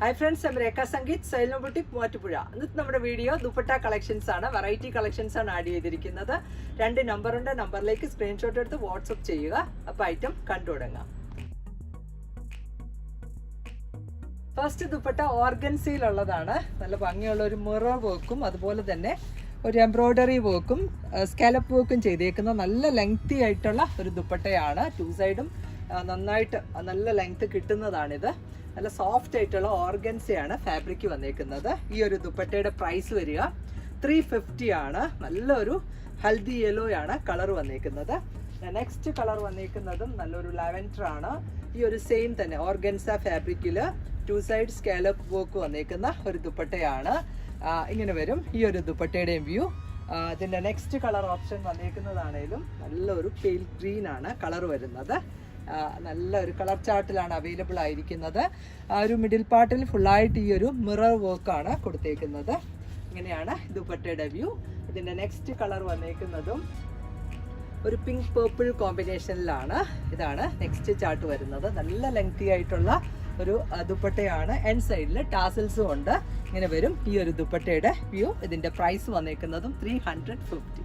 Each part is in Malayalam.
ഹായ് ഫ്രണ്ട്സ് ഞാൻ രേഖ സംഗീത് സൈലോ ബുട്ടിക് മൂവാറ്റുപുഴ ഇന്നത്തെ നമ്മുടെ വീഡിയോ ദുപ്പട്ട കളക്ഷൻസ് ആണ് വെറൈറ്റി കളക്ഷൻസ് ആണ് ആഡ് ചെയ്തിരിക്കുന്നത്. രണ്ട് നമ്പറുണ്ട് നമ്പറിലേക്ക് സ്ക്രീൻഷോട്ട് എടുത്ത് വാട്സപ്പ് ചെയ്യുക. അപ്പോൾ ഐറ്റം കണ്ടു തുടങ്ങാം. ഫസ്റ്റ് ദുപ്പട്ട ഓർഗൻസിയിലുള്ളതാണ് നല്ല ഭംഗിയുള്ള ഒരു മിറർ വർക്കും അതുപോലെ തന്നെ ഒരു എംബ്രോയ്ഡറി വർക്കും സ്കാലപ്പ് വർക്കും ചെയ്തേക്കുന്ന നല്ല ലെങ്തി ആയിട്ടുള്ള ഒരു ദുപ്പട്ടയാണ്. ടു സൈഡും നന്നായിട്ട് നല്ല ലെങ്ത് കിട്ടുന്നതാണിത്. നല്ല സോഫ്റ്റ് ആയിട്ടുള്ള ഓർഗൻസയാണ് ഫാബ്രിക് വന്നേക്കുന്നത്. ഈ ഒരു ദുപ്പട്ടയുടെ പ്രൈസ് വരിക ത്രീ ഫിഫ്റ്റി ആണ്. നല്ലൊരു ഹൽദി യെല്ലോ ആണ് കളർ വന്നേക്കുന്നത്. നെക്സ്റ്റ് കളർ വന്നേക്കുന്നതും നല്ലൊരു ലാവൻഡർ ആണ്. ഈ ഒരു സെയിം തന്നെ ഓർഗൻസ ഫാബ്രിക്കിൽ ടു സൈഡ് സ്കാലപ്പ് വർക്ക് വന്നേക്കുന്ന ഒരു ദുപ്പട്ടയാണ്. ഇങ്ങനെ വരും ഈ ഒരു ദുപ്പട്ടയുടെയും വ്യൂ അതിന്റെ നെക്സ്റ്റ് കളർ ഓപ്ഷൻ വന്നേക്കുന്നതാണേലും നല്ലൊരു പെയിൽ ഗ്രീൻ ആണ് കളർ വരുന്നത്. നല്ല ഒരു കളർ ചാർട്ടിലാണ് അവൈലബിൾ ആയിരിക്കുന്നത്. ആ ഒരു മിഡിൽ പാർട്ടിൽ ഫുള്ളായിട്ട് ഈ ഒരു മിറർ വർക്കാണ് കൊടുത്തേക്കുന്നത്. ഇങ്ങനെയാണ് ദുപ്പട്ടയുടെ വ്യൂ ഇതിന്റെ നെക്സ്റ്റ് കളർ വന്നേക്കുന്നതും ഒരു പിങ്ക് പേർപ്പിൾ കോമ്പിനേഷനിലാണ് ഇതാണ് നെക്സ്റ്റ് ചാർട്ട് വരുന്നത്. നല്ല ലെങ്തി ആയിട്ടുള്ള ഒരു ദുപ്പട്ടയാണ്. എൻ സൈഡിൽ ടാസൽസും ഉണ്ട്. ഇങ്ങനെ വരും ഈ ഒരു ദുപ്പട്ടയുടെ വ്യൂ ഇതിന്റെ price വന്നേക്കുന്നതും three hundred fifty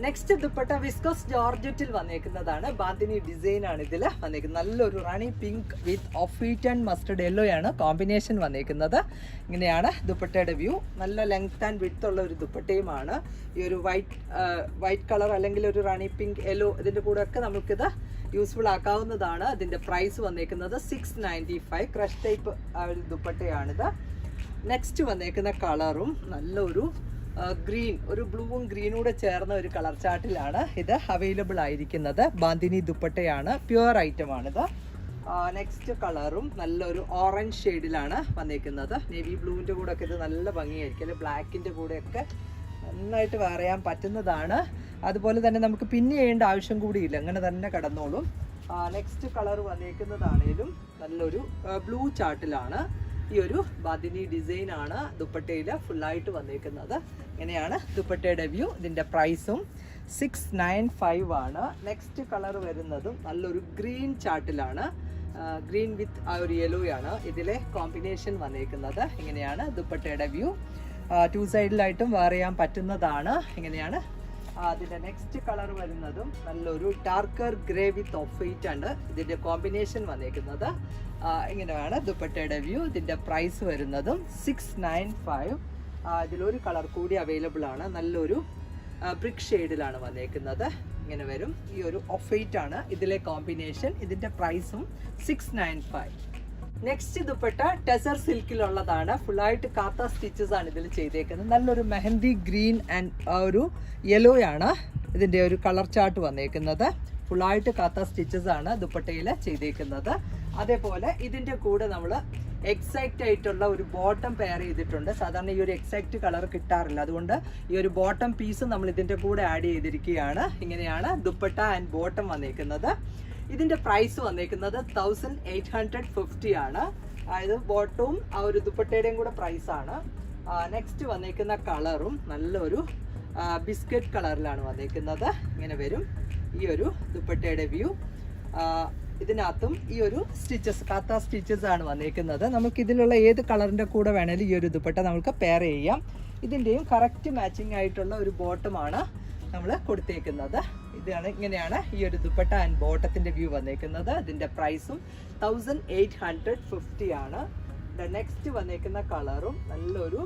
next dupatta viscose ജോർജറ്റിൽ വന്നേക്കുന്നതാണ്. ബാന്തിനി ഡിസൈൻ ആണ് ഇതിൽ വന്നേക്കുന്നത്. നല്ലൊരു rani pink with off white and mustard yellow ആണ് കോമ്പിനേഷൻ വന്നേക്കുന്നത്. ഇങ്ങനെയാണ് ദുപ്പട്ടയുടെ വ്യൂ നല്ല ലെങ്ത് ആൻഡ് വിഡ്ത്ത് ഉള്ള ഒരു ദുപ്പട്ടയുമാണ്. ഈ ഒരു വൈറ്റ് വൈറ്റ് കളർ അല്ലെങ്കിൽ ഒരു റാണി പിങ്ക് യെല്ലോ ഇതിന്റെ കൂടെ ഒക്കെ നമുക്കിത് യൂസ്ഫുൾ ആക്കാവുന്നതാണ്. അതിന്റെ പ്രൈസ് വന്നേക്കുന്നത് six ninety five crush type ഒരു ദുപ്പട്ടയാണിത്. നെക്സ്റ്റ് വന്നേക്കുന്ന കളറും നല്ലൊരു ഗ്രീൻ ഒരു ബ്ലൂവും ഗ്രീനും കൂടെ ചേർന്ന ഒരു കളർ ചാർട്ടിലാണ് ഇത് അവൈലബിൾ ആയിരിക്കുന്നത്. ബാന്തിനി ദുപ്പട്ടയാണ് പ്യുവർ ഐറ്റമാണിത്. നെക്സ്റ്റ് കളറും നല്ലൊരു ഓറഞ്ച് ഷെയ്ഡിലാണ് വന്നിരിക്കുന്നത് നേവി ബ്ലൂവിന്റെ കൂടെ ഒക്കെ ഇത് നല്ല ഭംഗിയായിരിക്കും. അല്ലെങ്കിൽ ബ്ലാക്കിന്റെ കൂടെയൊക്കെ നന്നായിട്ട് ചെയ്യാൻ പറ്റുന്നതാണ്. അതുപോലെ തന്നെ നമുക്ക് പിന്നെ ചെയ്യേണ്ട ആവശ്യം കൂടിയില്ല അങ്ങനെ തന്നെ കടന്നോളും. നെക്സ്റ്റ് കളർ വന്നേക്കുന്നതാണേലും നല്ലൊരു ബ്ലൂ ചാർട്ടിലാണ്. ഈ ഒരു ബാദിനി ഡിസൈൻ ആണ് ദുപ്പട്ടയിൽ ഫുള്ളായിട്ട് വന്നിരിക്കുന്നത് ഇങ്ങനെയാണ് ദുപ്പട്ടയുടെ വ്യൂ. ഇതിന്റെ പ്രൈസും സിക്സ് നയൻ ഫൈവ് ആണ്. നെക്സ്റ്റ് കളർ വരുന്നതും നല്ലൊരു ഗ്രീൻ ചാർട്ടിലാണ് ഗ്രീൻ വിത്ത് ആ ഒരു യെല്ലോ ആണ് ഇതിലെ കോമ്പിനേഷൻ വന്നിരിക്കുന്നത് ഇങ്ങനെയാണ് ദുപ്പട്ടയുടെ വ്യൂ. ടു സൈഡിലായിട്ടും വെയർ ചെയ്യാൻ പറ്റുന്നതാണ്. ഇങ്ങനെയാണ് ആ, അതിന്റെ നെക്സ്റ്റ് കളർ വരുന്നതും നല്ലൊരു darker grey with off white ആണ് ഇതിന്റെ കോമ്പിനേഷൻ വന്നേക്കുന്നത്. ഇങ്ങനെയാണ് ദുപ്പട്ടയുടെ വ്യൂ ഇതിന്റെ പ്രൈസ് വരുന്നതും സിക്സ് നയൻ ഫൈവ് ഇതിലൊരു കളർ കൂടി അവൈലബിൾ ആണ്. നല്ലൊരു ബ്രിക് ഷെയ്ഡിലാണ് വന്നേക്കുന്നത്. ഇങ്ങനെ വരും. ഈ ഒരു ഓഫ് വൈറ്റ് ആണ് ഇതിലെ കോമ്പിനേഷൻ ഇതിന്റെ പ്രൈസും six nine five next dupatta tussar സിൽക്കിലുള്ളതാണ് ഫുള്ളായിട്ട് കാത്ത സ്റ്റിച്ചസ് ആണ് ഇതിൽ ചെയ്തേക്കുന്നത്. നല്ലൊരു മെഹന്തി ഗ്രീൻ ആൻഡ് ഒരു യെല്ലോ ആണ് ഇതിന്റെ ഒരു കളർ ചാർട്ട് വന്നേക്കുന്നത്. ഫുള്ളായിട്ട് കാത്ത സ്റ്റിച്ചസ് ആണ് ദുപ്പട്ടയിൽ ചെയ്തേക്കുന്നത്. അതേപോലെ ഇതിന്റെ കൂടെ നമ്മൾ എക്സാക്റ്റ് ആയിട്ടുള്ള ഒരു ബോട്ടം പെയർ ചെയ്തിട്ടുണ്ട്. സാധാരണ ഈ ഒരു എക്സാക്റ്റ് കളർ കിട്ടാറില്ല. അതുകൊണ്ട് ഈ ഒരു ബോട്ടം പീസ് നമ്മൾ ഇതിന്റെ കൂടെ ആഡ് ചെയ്തിരിക്കുകയാണ്. ഇങ്ങനെയാണ് ദുപ്പട്ട ആൻഡ് ബോട്ടം വന്നേക്കുന്നത്. ഇതിന്റെ പ്രൈസ് വന്നേക്കുന്നത് തൗസൻഡ് എയ്റ്റ് ഹൺഡ്രഡ് ഫിഫ്റ്റി ആണ്. അതായത് ബോട്ടവും ആ ഒരു ദുപ്പട്ടയുടെയും കൂടെ പ്രൈസ് ആണ്. നെക്സ്റ്റ് വന്നേക്കുന്ന കളറും നല്ലൊരു ബിസ്ക്കറ്റ് കളറിലാണ് വന്നേക്കുന്നത്. ഇങ്ങനെ വരും. ഈ ഒരു ദുപ്പട്ടയുടെ വ്യൂ ഇതിനകത്തും ഈ ഒരു സ്റ്റിച്ചസ് കാത്ത സ്റ്റിച്ചസ് ആണ് വന്നേക്കുന്നത്. നമുക്ക് ഇതിലുള്ള ഏത് കളറിന്റെ കൂടെ വേണേലും ഈ ഒരു ദുപ്പട്ട നമുക്ക് പെയർ ചെയ്യാം. ഇതിന്റെയും കറക്റ്റ് മാച്ചിങ് ആയിട്ടുള്ള ഒരു ബോട്ടമാണ് നമ്മൾ കൊടുത്തേക്കുന്നത്. ഇതാണ് ഇങ്ങനെയാണ് ഈ ഒരു ദുപ്പട്ട ആൻഡ് ബോട്ടത്തിന്റെ വ്യൂ വന്നേക്കുന്നത്. അതിന്റെ പ്രൈസും തൗസൻഡ് എയ്റ്റ് ഹൺഡ്രഡ് ഫിഫ്റ്റി ആണ് നെക്സ്റ്റ് വന്നേക്കുന്ന കളറും നല്ലൊരു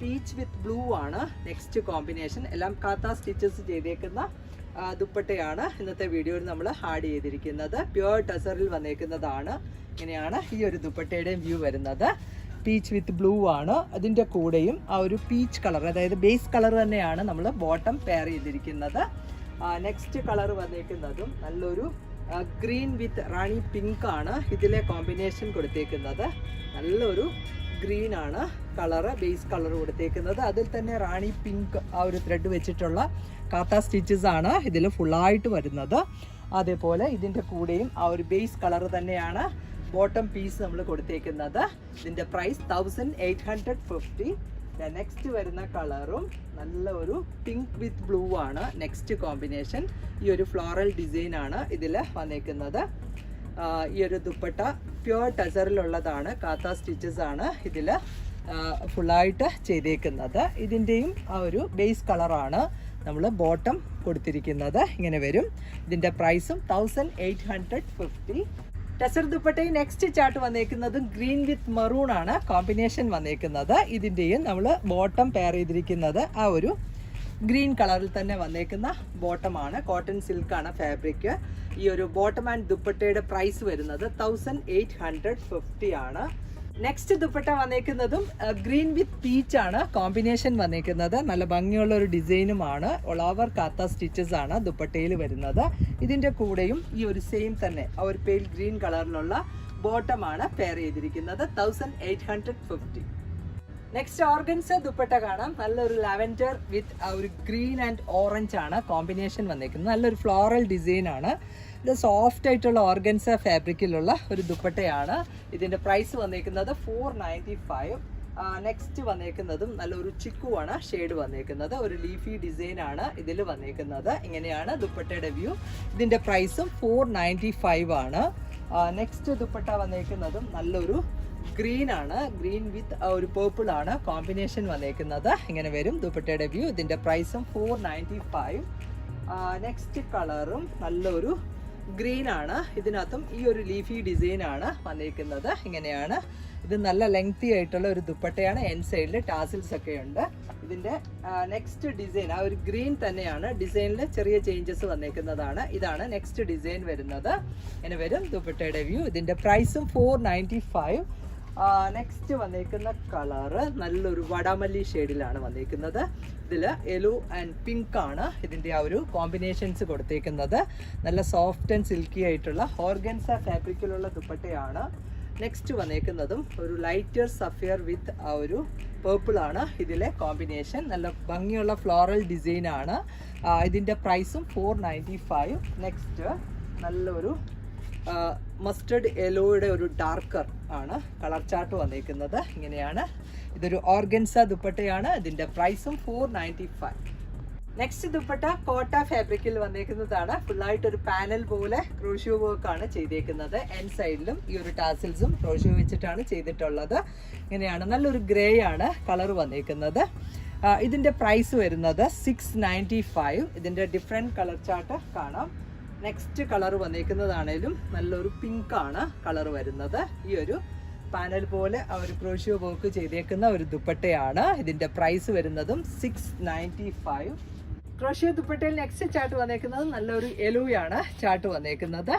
പീച്ച് വിത്ത് ബ്ലൂ ആണ്. നെക്സ്റ്റ് കോമ്പിനേഷൻ എല്ലാം കാത്ത സ്റ്റിച്ചസ് ചെയ്തേക്കുന്ന ദുപ്പട്ടയാണ് ഇന്നത്തെ വീഡിയോയിൽ നമ്മൾ ആഡ് ചെയ്തിരിക്കുന്നത്. പ്യുവർ ടസറിൽ വന്നേക്കുന്നതാണ്. ഇങ്ങനെയാണ് ഈ ഒരു ദുപ്പട്ടയുടെയും വ്യൂ വരുന്നത്. പീച്ച് വിത്ത് ബ്ലൂ ആണ്. അതിന്റെ കൂടെയും ആ ഒരു പീച്ച് കളർ അതായത് ബേസ് കളർ തന്നെയാണ് നമ്മൾ ബോട്ടം പെയർ ചെയ്തിരിക്കുന്നത്. നെക്സ്റ്റ് കളർ വന്നേക്കുന്നതും നല്ലൊരു ഗ്രീൻ വിത്ത് റാണി പിങ്ക് ആണ് ഇതിലെ കോമ്പിനേഷൻ കൊടുത്തേക്കുന്നത്. നല്ലൊരു ഗ്രീൻ ആണ് കളറ് ബേസ് കളർ കൊടുത്തേക്കുന്നത്. അതിൽ തന്നെ റാണി പിങ്ക് ആ ഒരു ത്രെഡ് വെച്ചിട്ടുള്ള കാത്ത സ്റ്റിച്ചസ് ആണ് ഇതിൽ ഫുള്ളായിട്ട് വരുന്നത്. അതേപോലെ ഇതിന്റെ കൂടെയും ആ ഒരു ബേസ് കളർ തന്നെയാണ് ബോട്ടം പീസ് നമ്മൾ കൊടുത്തേക്കുന്നത്. ഇതിന്റെ price thousand eight hundred fifty next വരുന്ന കളറും നല്ല ഒരു പിങ്ക് വിത്ത് ബ്ലൂ ആണ്. നെക്സ്റ്റ് കോമ്പിനേഷൻ ഈ ഒരു ഫ്ലോറൽ ഡിസൈൻ ആണ് ഇതിൽ വന്നേക്കുന്നത്. ഈ ഒരു ദുപ്പട്ട പ്യുവർ ടസറിലുള്ളതാണ് കാത്ത സ്റ്റിച്ചസ് ആണ് ഇതിൽ ഫുള്ളായിട്ട് ചെയ്തേക്കുന്നത്. ഇതിന്റെയും ആ ഒരു ബേസ് കളറാണ് നമ്മൾ ബോട്ടം കൊടുത്തിരിക്കുന്നത്. ഇങ്ങനെ വരും. ഇതിന്റെ പ്രൈസും thousand eight hundred fifty tussar ദുപ്പട്ടയും നെക്സ്റ്റ് ചാർട്ട് വന്നേക്കുന്നത് ഗ്രീൻ വിത്ത് മറൂൺ ആണ് കോമ്പിനേഷൻ വന്നേക്കുന്നത്. ഇതിന്റെയും നമ്മൾ ബോട്ടം പെയർ ചെയ്തിരിക്കുന്നത് ആ ഒരു ഗ്രീൻ കളറിൽ തന്നെ വന്നേക്കുന്ന ബോട്ടമാണ് കോട്ടൺ സിൽക്കാണ് ഫാബ്രിക് ഈ ഒരു ബോട്ടം ആൻഡ് ദുപ്പട്ടയുടെ പ്രൈസ് വരുന്നത് തൗസൻഡ് എയ്റ്റ് ഹൺഡ്രഡ് ഫിഫ്റ്റി ആണ്. നെക്സ്റ്റ് ദുപ്പട്ട വന്നേക്കുന്നതും ഗ്രീൻ വിത്ത് പീച്ച് ആണ് കോമ്പിനേഷൻ വന്നേക്കുന്നത്. നല്ല ഭംഗിയുള്ള ഒരു ഡിസൈനുമാണ്. ഒളാവർ കാത്ത സ്റ്റിച്ചസ് ആണ് ദുപ്പട്ടയിൽ വരുന്നത്. ഇതിന്റെ കൂടെയും ഈ ഒരു സെയിം തന്നെ ആ ഒരു പെയിൽ ഗ്രീൻ കളറിലുള്ള ബോട്ടമാണ് പെയർ ചെയ്തിരിക്കുന്നത്. Thousand eight hundred fifty next organza dupatta കാണാം. നല്ലൊരു ലാവൻഡർ വിത്ത് ഒരു ഗ്രീൻ ആൻഡ് ഓറഞ്ച് ആണ്. കോമ്പിനേഷൻ വന്നേക്കുന്നത്. നല്ലൊരു ഫ്ലോറൽ ഡിസൈൻ ആണ്. ഇത് സോഫ്റ്റ് ആയിട്ടുള്ള ഓർഗൻസ ഫാബ്രിക്കിലുള്ള ഒരു ദുപ്പട്ടയാണ്. ഇതിന്റെ പ്രൈസ് വന്നേക്കുന്നത് ഫോർ നയന്റി ഫൈവ് നെക്സ്റ്റ് വന്നേക്കുന്നതും നല്ലൊരു ചിക്കുവാണ് ഷെയ്ഡ് വന്നേക്കുന്നത്. ഒരു ലീഫി ഡിസൈൻ ആണ് ഇതിൽ വന്നേക്കുന്നത്. ഇങ്ങനെയാണ് ദുപ്പട്ടയുടെ വ്യൂ ഇതിന്റെ പ്രൈസും ഫോർ നയന്റി ഫൈവ് ആണ്. നെക്സ്റ്റ് ദുപ്പട്ട വന്നേക്കുന്നതും നല്ലൊരു ഗ്രീൻ ആണ്. ഗ്രീൻ വിത്ത് ഒരു പേർപ്പിൾ ആണ്. കോമ്പിനേഷൻ വന്നേക്കുന്നത്. ഇങ്ങനെ വരും ദുപ്പട്ടയുടെ വ്യൂ ഇതിന്റെ പ്രൈസും ഫോർ നയന്റി ഫൈവ് നെക്സ്റ്റ് കളറും നല്ലൊരു ഗ്രീൻ ആണ്. ഇതിനകത്തും ഈ ഒരു ലീഫി ഡിസൈൻ ആണ് വന്നിരിക്കുന്നത്. ഇങ്ങനെയാണ്. ഇത് നല്ല ലെങ്തി ആയിട്ടുള്ള ഒരു ദുപ്പട്ടയാണ്. എൻ സൈഡിൽ ടാസിൽസ് ഒക്കെ ഉണ്ട്. ഇതിന്റെ നെക്സ്റ്റ് ഡിസൈൻ ആ ഒരു ഗ്രീൻ തന്നെയാണ്. ഡിസൈനിൽ ചെറിയ ചേഞ്ചസ് വന്നേക്കുന്നതാണ് ഇതാണ് നെക്സ്റ്റ് ഡിസൈൻ വരുന്നത്. ഇങ്ങനെ വരും ദുപ്പട്ടയുടെ വ്യൂ ഇതിന്റെ പ്രൈസും ഫോർ നയന്റി ഫൈവ് നെക്സ്റ്റ് വന്നിരിക്കുന്ന കളറ് നല്ലൊരു വടാമല്ലി ഷെയ്ഡിലാണ് വന്നിരിക്കുന്നത് ഇതിൽ യെല്ലോ ആൻഡ് പിങ്ക് ആണ് ഇതിന്റെ ആ ഒരു കോമ്പിനേഷൻസ് കൊടുത്തേക്കുന്നത്. നല്ല സോഫ്റ്റ് ആൻഡ് സിൽക്കി ആയിട്ടുള്ള ഓർഗൻസ ഫാബ്രിക്കിലുള്ള ദുപ്പട്ടയാണ്. നെക്സ്റ്റ് വന്നേക്കുന്നതും ഒരു ലൈറ്റർ സഫിയർ വിത്ത് ആ ഒരു പേർപ്പിളാണ് ഇതിലെ കോമ്പിനേഷൻ നല്ല ഭംഗിയുള്ള ഫ്ലോറൽ ഡിസൈൻ ആണ്. ഇതിന്റെ പ്രൈസും ഫോർ നയന്റി ഫൈവ് നെക്സ്റ്റ് നല്ലൊരു മസ്റ്റർഡ് യെല്ലോയുടെ ഒരു ഡാർക്കർ ആണ്. കളർ ചാർട്ട് വന്നിരിക്കുന്നത്. ഇങ്ങനെയാണ്. ഇതൊരു ഓർഗൻസ ദുപ്പട്ടയാണ്. ഇതിന്റെ പ്രൈസും four ninety five next dupatta Kota ഫാബ്രിക്കിൽ വന്നേക്കുന്നതാണ് ഫുള്ളായിട്ട് ഒരു പാനൽ പോലെ ക്രോഷ്യോ വർക്ക് ആണ് ചെയ്തേക്കുന്നത്. എൻ സൈഡിലും ഈ ഒരു ടാസിൽസും ക്രോഷ്യോ വെച്ചിട്ടാണ് ചെയ്തിട്ടുള്ളത്. ഇങ്ങനെയാണ്. നല്ലൊരു ഗ്രേ ആണ് കളർ വന്നേക്കുന്നത് ഇതിന്റെ പ്രൈസ് വരുന്നത് സിക്സ് നയന്റി ഫൈവ് ഇതിന്റെ ഡിഫറെന്റ് കളർ ചാർട്ട് കാണാം. നെക്സ്റ്റ് കളർ വന്നേക്കുന്നതാണേലും നല്ലൊരു പിങ്കാണ് കളർ വരുന്നത്. ഈ ഒരു പാനൽ പോലെ ആ ഒരു ക്രോഷ്യോ വർക്ക് ചെയ്തേക്കുന്ന ഒരു ദുപ്പട്ടയാണ്. ഇതിന്റെ പ്രൈസ് വരുന്നതും സിക്സ് നയന്റി ഫൈവ് ക്രോഷ്യോ ദുപ്പട്ടയിൽ നെക്സ്റ്റ് ചാർട്ട് വന്നേക്കുന്നത് നല്ലൊരു എലുവയാണ് ചാർട്ട് വന്നേക്കുന്നത്.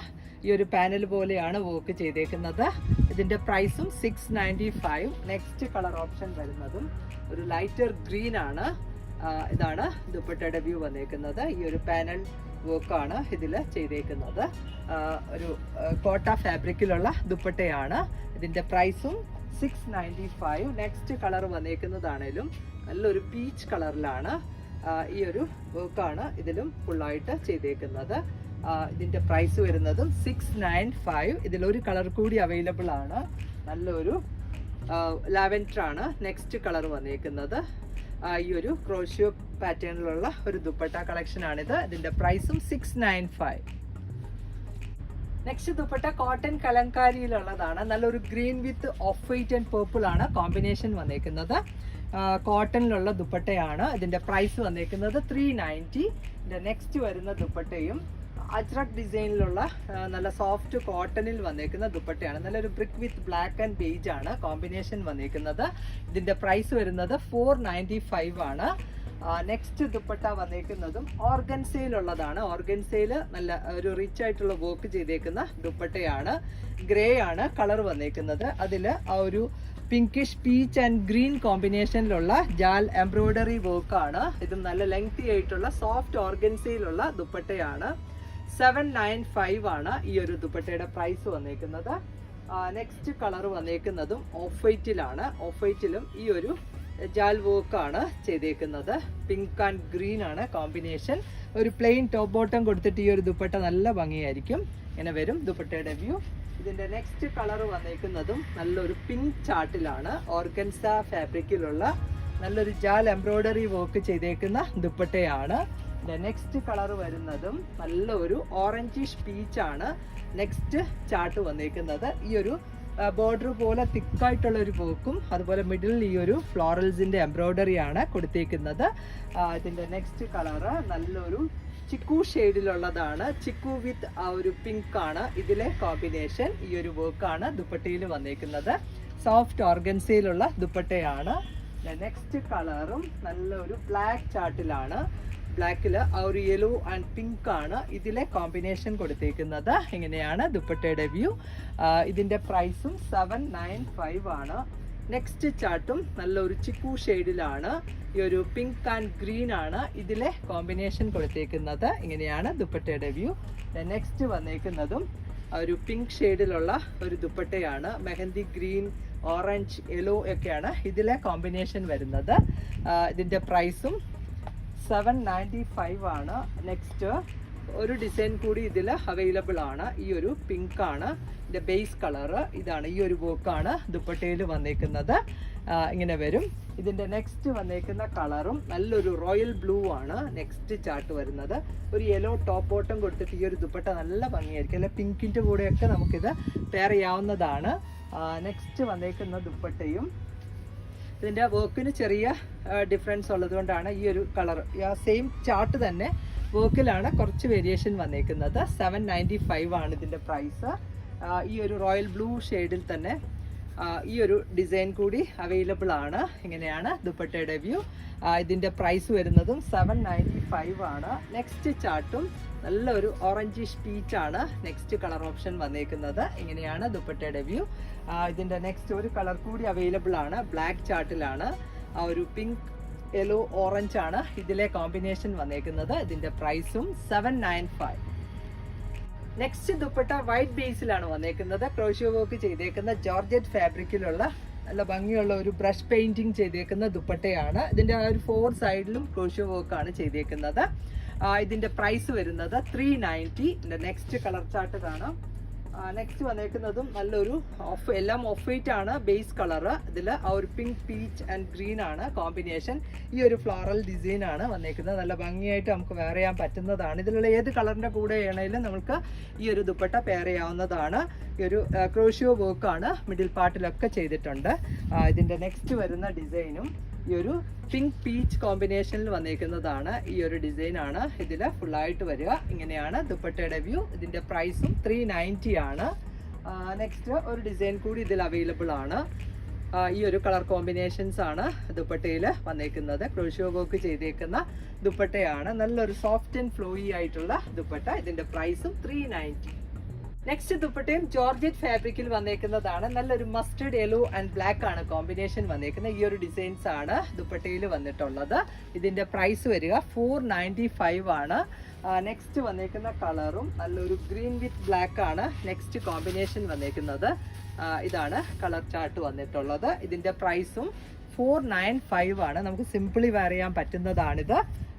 ഈ ഒരു പാനൽ പോലെയാണ് വർക്ക് ചെയ്തേക്കുന്നത്. ഇതിന്റെ പ്രൈസും six ninety five next colour option വരുന്നതും ഒരു ലൈറ്റർ ഗ്രീൻ ആണ്. ഇതാണ് ദുപ്പട്ടയുടെ വ്യൂ വന്നേക്കുന്നത്. ഈ ഒരു പാനൽ വർക്കാണ് ഇതിൽ ചെയ്തേക്കുന്നത്. ഒരു കോട്ട ഫാബ്രിക്കിലുള്ള ദുപ്പട്ടയാണ്. ഇതിന്റെ പ്രൈസും six ninety five next colour വന്നേക്കുന്നതാണേലും നല്ലൊരു പീച്ച് കളറിലാണ് ഈ ഒരു വർക്കാണ് ഇതിലും ഫുള്ളായിട്ട് ചെയ്തേക്കുന്നത്. ഇതിന്റെ പ്രൈസ് വരുന്നതും സിക്സ് നയൻ ഫൈവ് ഇതിലൊരു കളർ കൂടി അവൈലബിൾ ആണ്. നല്ലൊരു ലാവൻഡർ ആണ് നെക്സ്റ്റ് കളർ വന്നേക്കുന്നത്. ഈ ഒരു ക്രോഷ്യോ പാറ്റേണിലുള്ള ഒരു ദുപ്പട്ട ആണിത്. ഇതിന്റെ പ്രൈസും six nine five next dupatta cotton കലങ്കാരിയിലുള്ളതാണ്. നല്ലൊരു green with off white and purple ആണ് കോമ്പിനേഷൻ വന്നേക്കുന്നത്. കോട്ടണിലുള്ള ദുപ്പട്ടയാണ്. ഇതിന്റെ പ്രൈസ് വന്നേക്കുന്നത് ത്രീ നയന്റി ഇതിന്റെ നെക്സ്റ്റ് വരുന്ന ദുപ്പട്ടയും അജ്രക് ഡിസൈനിലുള്ള നല്ല സോഫ്റ്റ് കോട്ടണിൽ വന്നേക്കുന്ന ദുപ്പട്ടയാണ്. നല്ലൊരു brick with black and beige ആണ് കോമ്പിനേഷൻ വന്നേക്കുന്നത്. ഇതിന്റെ പ്രൈസ് വരുന്നത് ഫോർ നയന്റി ഫൈവ് ആണ്. നെക്സ്റ്റ് ദുപ്പട്ട വന്നേക്കുന്നതും ഓർഗൻസയിലുള്ളതാണ്. ഓർഗൻസയിൽ നല്ല ഒരു റിച്ച് ആയിട്ടുള്ള വർക്ക് ചെയ്തേക്കുന്ന ദുപ്പട്ടയാണ്. ഗ്രേ ആണ് കളർ വന്നേക്കുന്നത്. അതിൽ ആ ഒരു പിങ്കിഷ് പീച്ച് ആൻഡ് ഗ്രീൻ കോമ്പിനേഷനിലുള്ള ജാൽ എംബ്രോയിഡറി വർക്കാണ് ഇതും നല്ല ലെങ്തി ആയിട്ടുള്ള സോഫ്റ്റ് ഓർഗൻസയിലുള്ള ദുപ്പട്ടയാണ്. സെവൻ നയൻ ഫൈവ് ആണ് ഈ ഒരു ദുപ്പട്ടയുടെ പ്രൈസ് വന്നേക്കുന്നത്. നെക്സ്റ്റ് കളർ വന്നേക്കുന്നതും ഓഫ് വൈറ്റിലാണ് ഓഫ് വൈറ്റിലും ഈ ഒരു ജാൽ ആണ് ചെയ്തേക്കുന്നത്. പിങ്ക് ആൻഡ് ഗ്രീൻ ആണ് കോമ്പിനേഷൻ. ഒരു പ്ലെയിൻ ടോപ്പ് ബോട്ടം കൊടുത്തിട്ട് ഈ ഒരു ദുപ്പട്ട നല്ല ഭംഗിയായിരിക്കും. ഇങ്ങനെ വരും ദുപ്പട്ടയുടെ വ്യൂ. ഇതിന്റെ നെക്സ്റ്റ് കളർ വന്നേക്കുന്നതും നല്ലൊരു പിങ്ക് ചാട്ടിലാണ്. ഓർഗൻസ ഫാബ്രിക്കിലുള്ള നല്ലൊരു ജാൽ എംബ്രോയ്ഡറി വർക്ക് ചെയ്തേക്കുന്ന ദുപ്പട്ടയാണ്. നെക്സ്റ്റ് കളർ വരുന്നതും നല്ല ഒരു ഓറഞ്ചിഷ് പീച്ചാണ് നെക്സ്റ്റ് ചാർട്ട് വന്നേക്കുന്നത്. ഈ ഒരു ബോർഡർ പോലെ തിക്കായിട്ടുള്ള ഒരു പോക്കും അതുപോലെ മിഡിലിൽ ഈ ഒരു ഫ്ലോറൽസിന്റെ എംബ്രോയ്ഡറി ആണ് കൊടുത്തേക്കുന്നത്. ഇതിന്റെ നെക്സ്റ്റ് കളറ് നല്ലൊരു ചിക്കു ഷെയ്ഡിലുള്ളതാണ് ചിക്കു വിത്ത് ആ ഒരു പിങ്ക് ആണ്. ഇതിലെ കോമ്പിനേഷൻ ഈ ഒരു വർക്കാണ് ദുപ്പട്ടയിൽ വന്നേക്കുന്നത്. സോഫ്റ്റ് ഓർഗൻസയിലുള്ള ദുപ്പട്ടയാണ്. നെക്സ്റ്റ് കളറും നല്ലൊരു ബ്ലാക്ക് ചാർട്ടിലാണ് ബ്ലാക്കിൽ ആ ഒരു യെല്ലോ ആൻഡ് പിങ്ക് ആണ് ഇതിലെ കോമ്പിനേഷൻ കൊടുത്തേക്കുന്നത്. ഇങ്ങനെയാണ് ദുപ്പട്ടയുടെ വ്യൂ ഇതിന്റെ പ്രൈസും സെവൻ നയൻ ഫൈവ് ആണ്. നെക്സ്റ്റ് ചാർട്ടും നല്ലൊരു ചിക്കു ഷെയ്ഡിലാണ് ഈ ഒരു പിങ്ക് ആൻഡ് ഗ്രീൻ ആണ് ഇതിലെ കോമ്പിനേഷൻ കൊടുത്തേക്കുന്നത്. ഇങ്ങനെയാണ് ദുപ്പട്ടയുടെ വ്യൂ നെക്സ്റ്റ് വന്നേക്കുന്നതും ഒരു പിങ്ക് ഷെയ്ഡിലുള്ള ഒരു ദുപ്പട്ടയാണ്. മെഹന്തി ഗ്രീൻ ഓറഞ്ച് യെല്ലോ ഒക്കെയാണ് ഇതിലെ കോമ്പിനേഷൻ വരുന്നത്. ഇതിന്റെ പ്രൈസും സെവൻ നയന്റി ഫൈവ് ആണ്. നെക്സ്റ്റ് ഒരു ഡിസൈൻ കൂടി ഇതിൽ അവൈലബിൾ ആണ്. ഈ ഒരു പിങ്ക് ആണ്. ഇതിന്റെ ബേസ് കളറ് ഇതാണ് ഈ ഒരു വർക്കാണ് ദുപ്പട്ടയിൽ വന്നേക്കുന്നത്. ഇങ്ങനെ വരും. ഇതിന്റെ നെക്സ്റ്റ് വന്നേക്കുന്ന കളറും നല്ലൊരു റോയൽ ബ്ലൂ ആണ്. നെക്സ്റ്റ് ചാർട്ട് വരുന്നത്. ഒരു യെല്ലോ ടോപ്പ് ബോട്ടം കൊടുത്തിട്ട് ഈ ഒരു ദുപ്പട്ട നല്ല ഭംഗിയായിരിക്കും. അല്ലെ പിങ്കിന്റെ കൂടെയൊക്കെ നമുക്കിത് പെയർ ചെയ്യാവുന്നതാണ്. നെക്സ്റ്റ് വന്നേക്കുന്ന ദുപ്പട്ടയും ഇതിന്റെ വർക്കിന് ചെറിയ ഡിഫറൻസ് ഉള്ളതുകൊണ്ടാണ് ഈ ഒരു കളർ സെയിം ചാർട്ട് തന്നെ വർക്കിലാണ് കുറച്ച് വേരിയേഷൻ വന്നേക്കുന്നത്. സെവൻ നയന്റി ഫൈവ് ആണ് ഇതിന്റെ പ്രൈസ് ഈ ഒരു റോയൽ ബ്ലൂ ഷെയ്ഡിൽ തന്നെ ഈ ഒരു ഡിസൈൻ കൂടി അവൈലബിൾ ആണ്. ഇങ്ങനെയാണ് ദുപ്പട്ടയുടെ വ്യൂ ഇതിന്റെ പ്രൈസ് വരുന്നതും സെവൻ നയന്റി ഫൈവ് ആണ് നെക്സ്റ്റ് ചാർട്ടും നല്ലൊരു ഓറഞ്ചിഷ് പീച്ചാണ് നെക്സ്റ്റ് കളർ ഓപ്ഷൻ വന്നേക്കുന്നത്. ഇങ്ങനെയാണ് ദുപ്പട്ടയുടെ വ്യൂ ഇതിന്റെ നെക്സ്റ്റ് ഒരു കളർ കൂടി അവൈലബിൾ ആണ്. ബ്ലാക്ക് ചാർട്ടിലാണ് ആ ഒരു പിങ്ക് യെല്ലോ ഓറഞ്ച് ആണ് ഇതിലെ കോമ്പിനേഷൻ വന്നേക്കുന്നത്. ഇതിന്റെ പ്രൈസും seven nine five next dupatta white ബേസിലാണ് വന്നേക്കുന്നത്. ക്രോഷ്യോ വർക്ക് ചെയ്തേക്കുന്ന ജോർജറ്റ് ഫാബ്രിക്കിലുള്ള നല്ല ഭംഗിയുള്ള ഒരു ബ്രഷ് പെയിന്റിങ് ചെയ്തേക്കുന്ന ദുപ്പട്ടയാണ്. ഇതിന്റെ ആ ഒരു ഫോർ സൈഡിലും ക്രോഷ്യോ വർക്കാണ് ചെയ്തേക്കുന്നത്. ഇതിന്റെ പ്രൈസ് വരുന്നത് three ninety next colour chart കാണാം. നെക്സ്റ്റ് വന്നേക്കുന്നതും നല്ലൊരു ഓഫ് എല്ലാം ഓഫ് വൈറ്റ് ആണ്. ബേസ് കളർ ഇതിൽ ആ ഒരു പിങ്ക് പീച്ച് ആൻഡ് ഗ്രീൻ ആണ് കോമ്പിനേഷൻ ഈ ഒരു ഫ്ലോറൽ ഡിസൈൻ ആണ് വന്നേക്കുന്നത്. നല്ല ഭംഗിയായിട്ട് നമുക്ക് വെയർ ചെയ്യാൻ പറ്റുന്നതാണ്. ഇതിലുള്ള ഏത് കളറിന്റെ കൂടെ ആണെങ്കിലും നമുക്ക് ഈ ഒരു ദുപ്പട്ട പെയർ ചെയ്യാവുന്നതാണ്. ഈ ഒരു ക്രോഷ്യോ വർക്കാണ് മിഡിൽ പാർട്ടിലൊക്കെ ചെയ്തിട്ടുണ്ട്. ഇതിന്റെ നെക്സ്റ്റ് വരുന്ന ഡിസൈനും ഈ ഒരു പിങ്ക് പീച്ച് കോമ്പിനേഷനിൽ വന്നേക്കുന്നതാണ് ഈ ഒരു ഡിസൈൻ ആണ്. ഇതിൽ ഫുള്ളായിട്ട് വരിക. ഇങ്ങനെയാണ് ദുപ്പട്ടയുടെ വ്യൂ ഇതിന്റെ പ്രൈസും ത്രീ നയന്റി ആണ്. നെക്സ്റ്റ് ഒരു ഡിസൈൻ കൂടി ഇതിൽ അവൈലബിൾ ആണ്. ഈ ഒരു കളർ കോമ്പിനേഷൻസ് ആണ് ദുപ്പട്ടയിൽ വന്നേക്കുന്നത്. ക്രോഷ്യോ വർക്ക് ചെയ്തേക്കുന്ന ദുപ്പട്ടയാണ്. നല്ലൊരു സോഫ്റ്റ് ആൻഡ് ഫ്ലോയി ആയിട്ടുള്ള ദുപ്പട്ട. ഇതിന്റെ പ്രൈസും ത്രീ നയന്റി നെക്സ്റ്റ് ദുപ്പട്ടയും ജോർജറ്റ് ഫാബ്രിക്കിൽ വന്നേക്കുന്നതാണ്. നല്ലൊരു മസ്റ്റർഡ് യെല്ലോ ആൻഡ് ബ്ലാക്ക് ആണ് കോമ്പിനേഷൻ വന്നേക്കുന്നത്. ഈ ഒരു ഡിസൈൻസ് ആണ് ദുപ്പട്ടയിൽ വന്നിട്ടുള്ളത്. ഇതിന്റെ പ്രൈസ് വരിക ഫോർ നയന്റി ഫൈവ് ആണ് നെക്സ്റ്റ് വന്നേക്കുന്ന കളറും നല്ലൊരു ഗ്രീൻ വിത്ത് ബ്ലാക്ക് ആണ് നെക്സ്റ്റ് കോമ്പിനേഷൻ വന്നേക്കുന്നത്. ഇതാണ് കളർ ചാർട്ട് വന്നിട്ടുള്ളത്. ഇതിന്റെ പ്രൈസും ഫോർ നയൻ ഫൈവ് ആണ്. നമുക്ക് സിംപിളി വെയർ ചെയ്യാൻ പറ്റുന്നതാണിത്.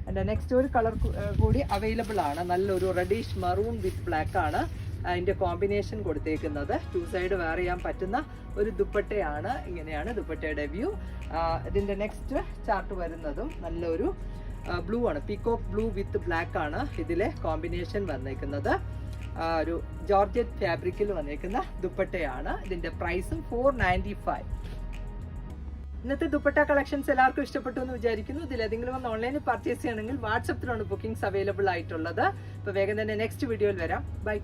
എന്റെ നെക്സ്റ്റ് ഒരു കളർ കൂടി അവൈലബിൾ ആണ്. നല്ലൊരു റെഡിഷ് മറൂൺ വിത്ത് ബ്ലാക്ക് ആണ്. അതിന്റെ കോമ്പിനേഷൻ കൊടുത്തേക്കുന്നത്. ടു സൈഡ് വെയർ ചെയ്യാൻ പറ്റുന്ന ഒരു ദുപ്പട്ടയാണ്. ഇങ്ങനെയാണ് ദുപ്പട്ടയുടെ വ്യൂ ഇതിന്റെ നെക്സ്റ്റ് ചാർട്ട് വരുന്നതും നല്ലൊരു ബ്ലൂ ആണ്. പീകോക്ക് ബ്ലൂ വിത്ത് ബ്ലാക്ക് ആണ് ഇതിലെ കോമ്പിനേഷൻ വന്നേക്കുന്നത്. ഒരു ജോർജറ്റ് ഫാബ്രിക്കിൽ വന്നേക്കുന്ന ദുപ്പട്ടയാണ്. ഇതിന്റെ പ്രൈസും ഫോർ നയന്റി ഫൈവ് ഇന്നത്തെ ദുപ്പട്ട കളക്ഷൻസ് എല്ലാവർക്കും ഇഷ്ടപ്പെട്ടു എന്ന് വിചാരിക്കുന്നു. ഇതിൽ ഏതെങ്കിലും ഒന്ന് ഓൺലൈനിൽ പർച്ചേസ് ചെയ്യണമെങ്കിൽ വാട്സപ്പിലാണ് ബുക്കിംഗ്സ് അവൈലബിൾ ആയിട്ടുള്ളത്. അപ്പോൾ വേഗം തന്നെ നെക്സ്റ്റ് വീഡിയോയിൽ വരാം. ബൈ